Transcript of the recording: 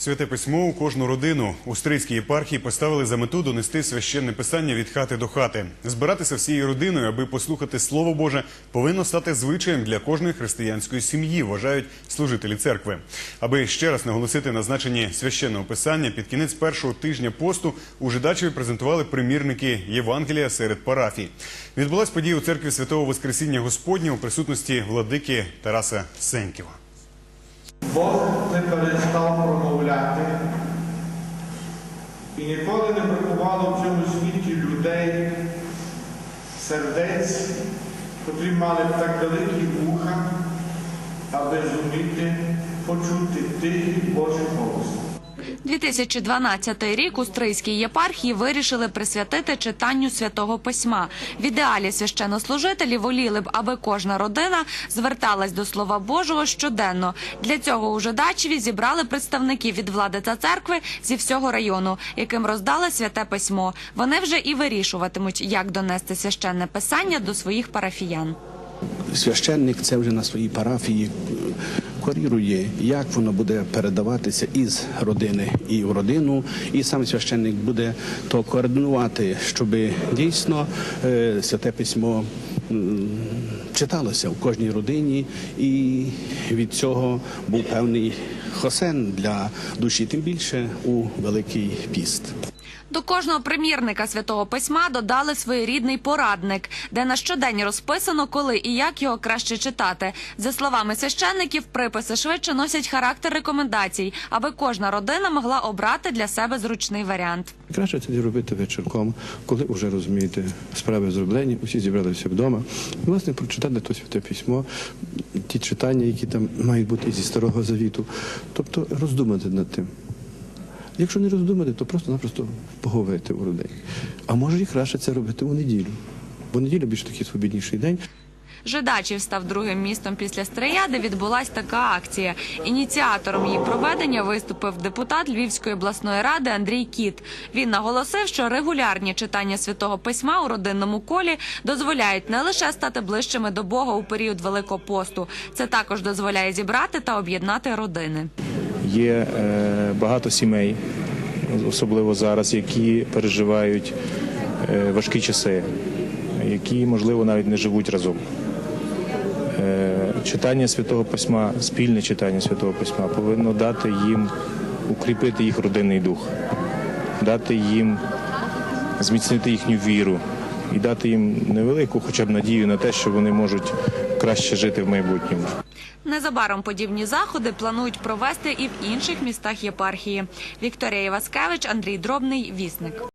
Святе письмо у кожну родину у стрийській єпархії поставили за мету донести священне писання від хати до хати. Збиратися всією родиною, аби послухати Слово Боже, повинно стати звичаєм для кожної християнської сім'ї, вважають служителі церкви. Аби ще раз наголосити на значенні священного писання, під кінець першого тижня посту у Жидачеві презентували примірники Євангелія серед парафій. Відбулась подія у церкві Святого Воскресіння Господнього у присутності владики Тараса Сеньківа. Бог не перестав промовляти, і ніколи не бракувало в цьому світі людей, сердець, котрі мали б так великі вуха, аби зуміти почути тихий Божий голос. 2012 рік у Стрийській єпархії вирішили присвятити читанню святого письма. В ідеалі священнослужителі воліли б, аби кожна родина зверталась до Слова Божого щоденно. Для цього у Жидачеві зібрали представників від влади та церкви зі всього району, яким роздали святе письмо. Вони вже і вирішуватимуть, як донести священне писання до своїх парафіян. священник це вже на своїй парафії корірує, як воно буде передаватися із родини і в родину, і сам священник буде то координувати, щоб дійсно е, святе письмо читалося в кожній родині, і від цього був певний хосен для душі, тим більше у Великий піст. До кожного примірника святого письма додали своєрідний порадник, де на щодень розписано, коли і як його краще читати. За словами священників, приписи швидше носять характер рекомендацій, аби кожна родина могла обрати для себе зручний варіант. Краще це зробити вечірком, коли вже розумієте, справи зроблені, усі зібралися вдома. Власне, прочитати то святе письмо, ті читання, які там мають бути зі старого завіту. Тобто роздумати над тим. Якщо не роздумати, то просто-напросто поговорити у родині. А може і краще це робити у неділю. Бо неділя більш такий свобідніший день. Жидачів став другим містом після Стрия, де відбулась така акція. Ініціатором її проведення виступив депутат Львівської обласної ради Андрій Кіт. Він наголосив, що регулярні читання святого письма у родинному колі дозволяють не лише стати ближчими до Бога у період Великого посту, це також дозволяє зібрати та об'єднати родини. Є е, багато сімей, особливо зараз, які переживають е, важкі часи, які, можливо, навіть не живуть разом. Е, читання Святого Письма, спільне читання Святого Письма повинно дати їм укріпити їх родинний дух, дати їм зміцнити їхню віру і дати їм невелику хоча б надію на те, що вони можуть краще жити в майбутньому. Незабаром подібні заходи планують провести і в інших містах єпархії. Вікторія Іваскевич, Андрій Дробний, Вісник.